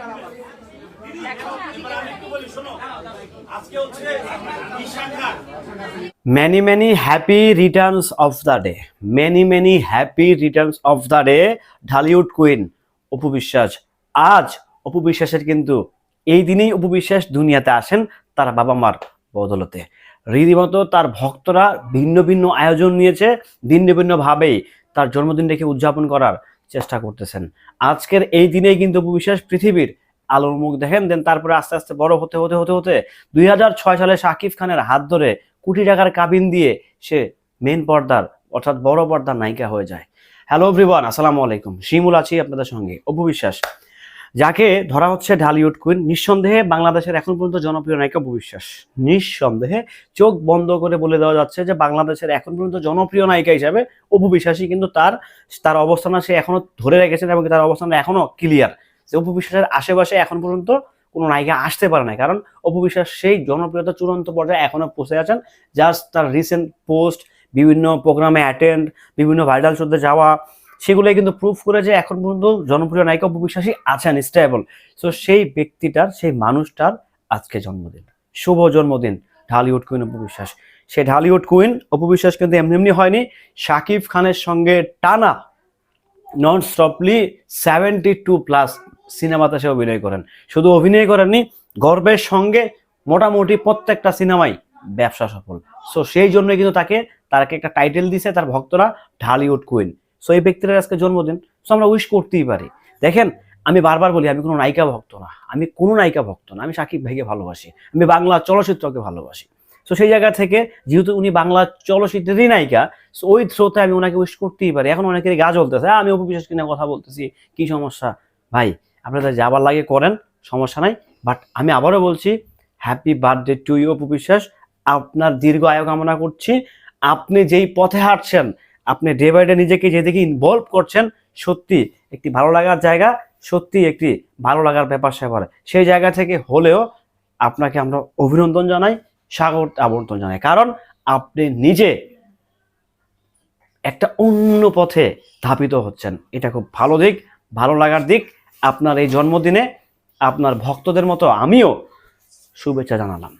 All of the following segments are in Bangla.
এবার আমি happy returns of the day Bishakha many happy happy of the day Dhallywood queen Apu Biswas. আজ অপু বিশ্বাসের কিন্তু এই দিনেই অপু বিশ্বাস দুনিয়াতে আসেন তার বাবা মার বদলতে। রীতিমতো তার ভক্তরা ভিন্ন ভিন্ন আয়োজন নিয়েছে, ভিন্ন ভিন্ন ভাবেই তার জন্মদিনটাকে উদযাপন করার চেষ্টা করতেছেন। আজকের এই দিনেই কিন্তু বিশেষ পৃথিবীর আলোর মুখ দেখেন, দেন তারপরে আস্তে আস্তে বড় হতে হতে হতে হতে দুই হাজার ছয় সালে শাকিব খানের হাত ধরে কোটি টাকার কাবিন দিয়ে সে মেন পর্দার, অর্থাৎ বড় পর্দার নায়িকা হয়ে যায়। হ্যালো এভরিওয়ান, আসসালামু আলাইকুম। শিমুল আছি আপনাদের সঙ্গে। অপু বিশ্বাস যাকে ধরা হচ্ছে ঢালিউড কুইন। নিঃসন্দেহে বাংলাদেশের এখন পর্যন্ত জনপ্রিয় নায়িকা বিশ্বাস নিঃসন্দেহে চোখ বন্ধ করে বলে দেওয়া যাচ্ছে যে বাংলাদেশের এখন পর্যন্ত জনপ্রিয় নায়িকা হিসাবে অপু বিশ্বাসই কিন্তু তার তার অবস্থান সে এখনও ধরে রেখেছেন এবং তার অবস্থান এখনও ক্লিয়ার যে অপু বিশ্বাসের আশেপাশে এখন পর্যন্ত কোনো নায়িকা আসতে পারে না কারণ অপু বিশ্বাস সেই জনপ্রিয়তা চূড়ান্ত পর্যায়ে এখনও পৌঁছে আছেন। জাস্ট তার রিসেন্ট পোস্ট বিভিন্ন প্রোগ্রামে অ্যাটেন্ড বিভিন্ন ভাইরাল শোতে যাওয়া সেগুলোই কিন্তু প্রুফ করে যে এখন পর্যন্ত জনপ্রিয় নায়িকা অপু বিশ্বাসী আছেন স্টেবল সো সেই ব্যক্তিটার, সেই মানুষটার আজকে জন্মদিন, শুভ জন্মদিন, ঢালিউড কুইন অপু বিশ্বাস। সেই ঢালিউড কুইন অপু বিশ্বাস কিন্তু এমনি এমনি হয়নি। শাকিব খানের সঙ্গে টানা non stoply seventy two plus সিনেমাতে সে অভিনয় করেন। শুধু অভিনয় করেননি, গর্বের সঙ্গে মোটামুটি প্রত্যেকটা সিনেমাই ব্যবসা সফল। সো সেই জন্যই কিন্তু তাকে তাকে একটা টাইটেল দিছে তার ভক্তরা ঢালিউড কুইন সো এই ব্যক্তির আজকে জন্মদিন। সো আমরা উইশ করতেই পারি। দেখেন আমি বারবার বলি আমি কোনো নায়িকা ভক্ত না। আমি কোনো নায়িকা ভক্ত না। আমি সাকিব ভাইকে ভালোবাসি। আমি বাংলা চলচ্চিত্রকে ভালোবাসি। সো সেই জায়গা থেকে যেহেতু উনি বাংলা চলচ্চিত্রেরই নায়িকা সো ওই থ্রোতে আমি ওনাকে উইশ করতেই পারি। এখন অনেকেরই গা চলতেছে হ্যাঁ, আমি অপু বিশ্বাস কিনে কথা বলতেছি। কি সমস্যা? ভাই আপনাদের যাবার লাগে করেন সমস্যা নাই। বাট আমি আবারও বলছি happy birthday to you Apu Biswas. আপনার দীর্ঘ আয়ু কামনা করছি। আপনি যেই পথে হাঁটছেন আপনি ডে বাই ডে নিজেকে যেদিকে ইনভলভ করছেন, সত্যি একটি ভালো লাগার জায়গা, সত্যি একটি ভালো লাগার ব্যাপার স্যাপার। সেই জায়গা থেকে হলেও আপনাকে আমরা অভিনন্দন জানাই স্বাগত আমন্ত্রণ জানাই। কারণ আপনি নিজে একটা অন্য পথে ধাপিত হচ্ছেন। এটা খুব ভালো দিক, ভালো লাগার দিক। আপনার এই জন্মদিনে আপনার ভক্তদের মতো আমিও শুভেচ্ছা জানালাম।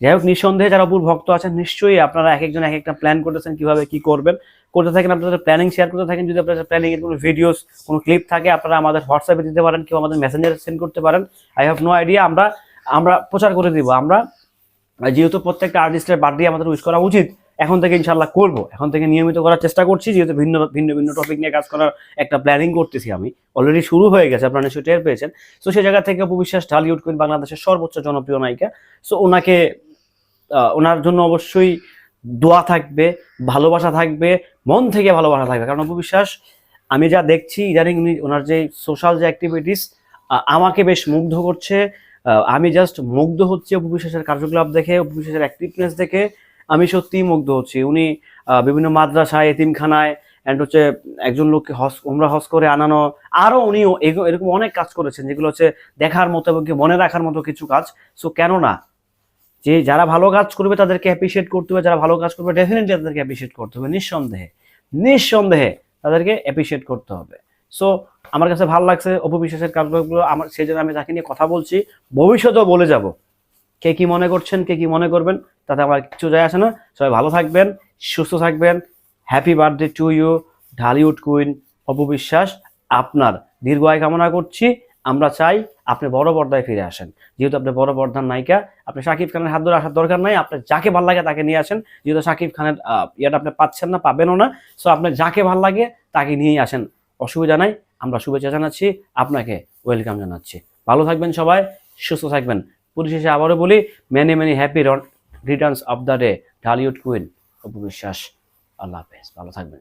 যাই হোক, নিঃসন্দেহে যারা অপুর ভক্ত আছেন, নিশ্চয়ই আপনারা এক একজন এক একটা প্ল্যান করতেছেন, কীভাবে কি করবেন। করতে থাকেন, আপনাদের প্ল্যানিং শেয়ার করতে থাকেন, যদি আপনাদের প্ল্যানিং এর কোনো ভিডিওস কোনো ক্লিপ থাকে, আপনারা আমাদের হোয়াটসঅ্যাপে দিতে পারেন, কেউ আমাদের মেসেঞ্জারে সেন্ড করতে পারেন। আই হ্যাভ নো আইডিয়া আমরা আমরা প্রচার করে দিব। আমরা, যেহেতু প্রত্যেকটা আর্টিস্টের বার্থডে আমাদের উইশ করা উচিত, এখন থেকে ইনশাল্লাহ করব। এখন থেকে নিয়মিত করার চেষ্টা করছি, যেহেতু ভিন্ন ভিন্ন ভিন্ন টপিক নিয়ে কাজ করার একটা প্ল্যানিং করতেছি আমি। অলরেডি শুরু হয়ে গেছে, আপনারা নিশ্চয়ই টের পেয়েছেন। সো সেই জায়গা থেকে উপবিশ্বাস ঢালিউড কুইন বাংলাদেশের সর্বোচ্চ জনপ্রিয় নায়িকা। সো ওনাকে ওনার জন্য অবশ্যই দোয়া থাকবে, ভালোবাসা থাকবে, মন থেকে ভালোবাসা থাকবে। কারণ উপবিশ্বাস আমি যা দেখছি, ইদানিং উনি ওনার যে সোশ্যাল যে অ্যাক্টিভিটিস আমাকে বেশ মুগ্ধ করছে। আমি জাস্ট মুগ্ধ হচ্ছে উপবিশ্বাসের কার্যকলাপ দেখে উপবিশ্বাসের অ্যাক্টিভনেস দেখে আমি সত্যিই মুগ্ধ হচ্ছি। উনি বিভিন্ন মাদ্রাসায়, এতিমখানায় অ্যান্ড হচ্ছে একজন লোককে হস ওমরা হস করে আনানো আরও উনিও এরকম অনেক কাজ করেছেন, যেগুলো হচ্ছে দেখার মতো এবং মনে রাখার মতো কিছু কাজ। সো কেন না যে যারা ভালো কাজ করবে তাদেরকে অ্যাপ্রিসিয়েট করতে হবে, যারা ভালো কাজ করবে ডেফিনেটলি তাদেরকে অ্যাপ্রিসিয়েট করতে হবে, নিঃসন্দেহে নিঃসন্দেহে তাদেরকে অ্যাপ্রিসিয়েট করতে হবে। সো আমার কাছে ভালো লাগছে অপবিশ্বাসের কাজগুলো, আমার সেই জন্য আমি তাকে নিয়ে কথা বলছি, ভবিষ্যতেও বলে যাব, কে কি মনে করছেন, কে কি মনে করবেন, তাতে আমার কিছু যায় আসে না। সবাই ভালো থাকবেন, সুস্থ থাকবেন happy birthday to you Dhallywood queen অপবিশ্বাস আপনার দীর্ঘ আয় কামনা করছি। আমরা চাই আপনি বড় পর্দায় ফিরে আসেন। যেহেতু আপনি বড় পর্দার নায়িকা, আপনি শাকিব খানের হাত ধরে আসার দরকার নাই, আপনি যাকে ভালো লাগে তাকে নিয়ে আসেন। যেহেতু শাকিব খানের ইয়েটা আপনি পাচ্ছেন না, পাবেনও না সো আপনার যাকে ভালো লাগে তাকে নিয়েই আসেন। অসুবিধা নাই, আমরা শুভেচ্ছা জানাচ্ছি, আপনাকে ওয়েলকাম জানাচ্ছি। ভালো থাকবেন সবাই, সুস্থ থাকবেন। পরিশেষে আবারও বলি many many happy returns of the day Dhallywood queen Apu Biswas আল্লাহ হাফেজ, ভালো থাকবেন।